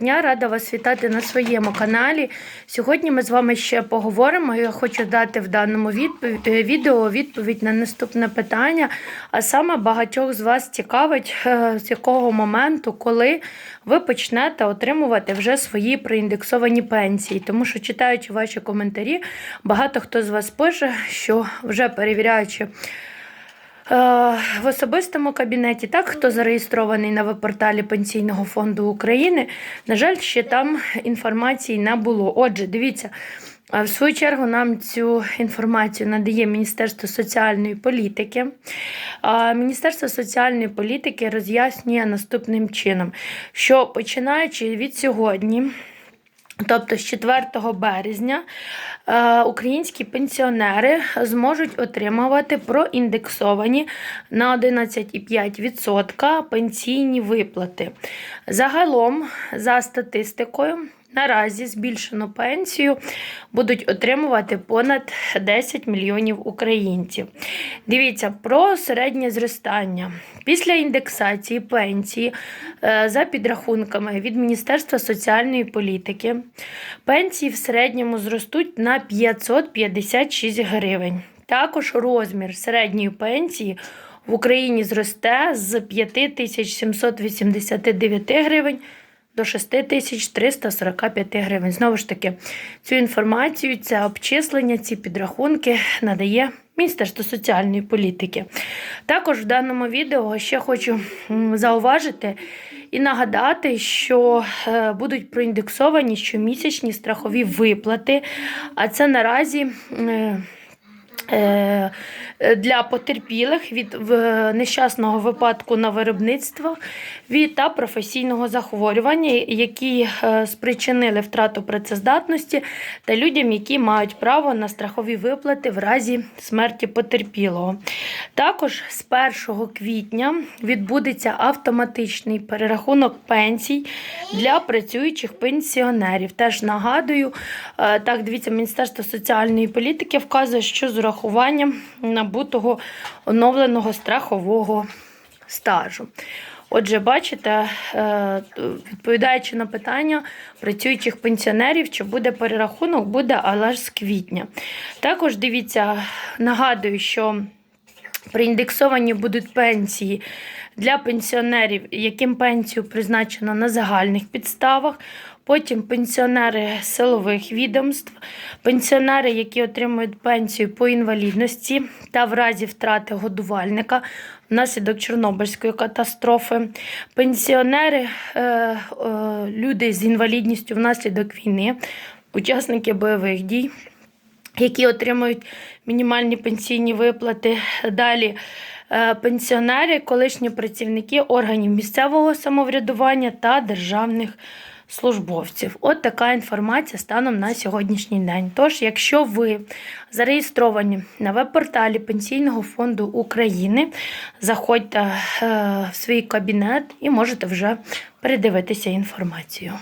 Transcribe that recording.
Дня рада вас вітати на своєму каналі. Сьогодні ми з вами ще поговоримо. Я хочу дати в даному відповідь, е, відео відповідь на наступне питання. А саме багатьох з вас цікавить, е, з якого моменту, коли ви почнете отримувати вже свої проіндексовані пенсії. Тому що, читаючи ваші коментарі, багато хто з вас пише, що вже перевіряючи. Е, В особистому кабінеті, так, хто зареєстрований на веб-порталі Пенсійного фонду України, на жаль, ще там інформації не було. Отже, дивіться, в свою чергу нам цю інформацію надає Міністерство соціальної політики. Міністерство соціальної політики роз'яснює наступним чином, що починаючи від сьогодні. Тобто з 4 березня е, українські пенсіонери зможуть отримувати проіндексовані на 11,5% пенсійні виплати. Загалом, за статистикою, наразі збільшену пенсію будуть отримувати понад 10 мільйонів українців. Дивіться про середнє зростання. Після індексації пенсії е, за підрахунками від Міністерства соціальної політики пенсії в середньому зростуть на 556 гривень. Також розмір середньої пенсії в Україні зросте з 5789 гривень до 6345 гривень. Знову ж таки, цю інформацію, це обчислення, ці підрахунки надає Міністерство соціальної політики. Також в даному відео ще хочу зауважити і нагадати, що е, будуть проіндексовані щомісячні страхові виплати, а це наразі. е, е, Для потерпілих від в- нещасного випадку на виробництвах від та професійного захворювання, які е, спричинили втрату працездатності, та людям, які мають право на страхові виплати в разі смерті потерпілого. Також з 1 квітня відбудеться автоматичний перерахунок пенсій для працюючих пенсіонерів. Теж нагадую, е, так дивіться, Міністерство соціальної політики вказує, що з урахуванням набутого оновленого страхового стажу. Отже, бачите, е, відповідаючи на питання працюючих пенсіонерів, чи буде перерахунок, буде, але ж з квітня. Також дивіться, нагадую, що Проіндексовані будуть пенсії для пенсіонерів, яким пенсію призначено на загальних підставах. Потім пенсіонери силових відомств, пенсіонери, які отримують пенсію по інвалідності та в разі втрати годувальника внаслідок Чорнобильської катастрофи, пенсіонери, е, е, люди з інвалідністю внаслідок війни, учасники бойових дій які отримують мінімальні пенсійні виплати. Далі е, пенсіонери, колишні працівники органів місцевого самоврядування та державних службовців. От така інформація станом на сьогоднішній день. Тож, якщо ви зареєстровані на веб-порталі Пенсійного фонду України, заходьте е, в свій кабінет і можете вже передивитися інформацію.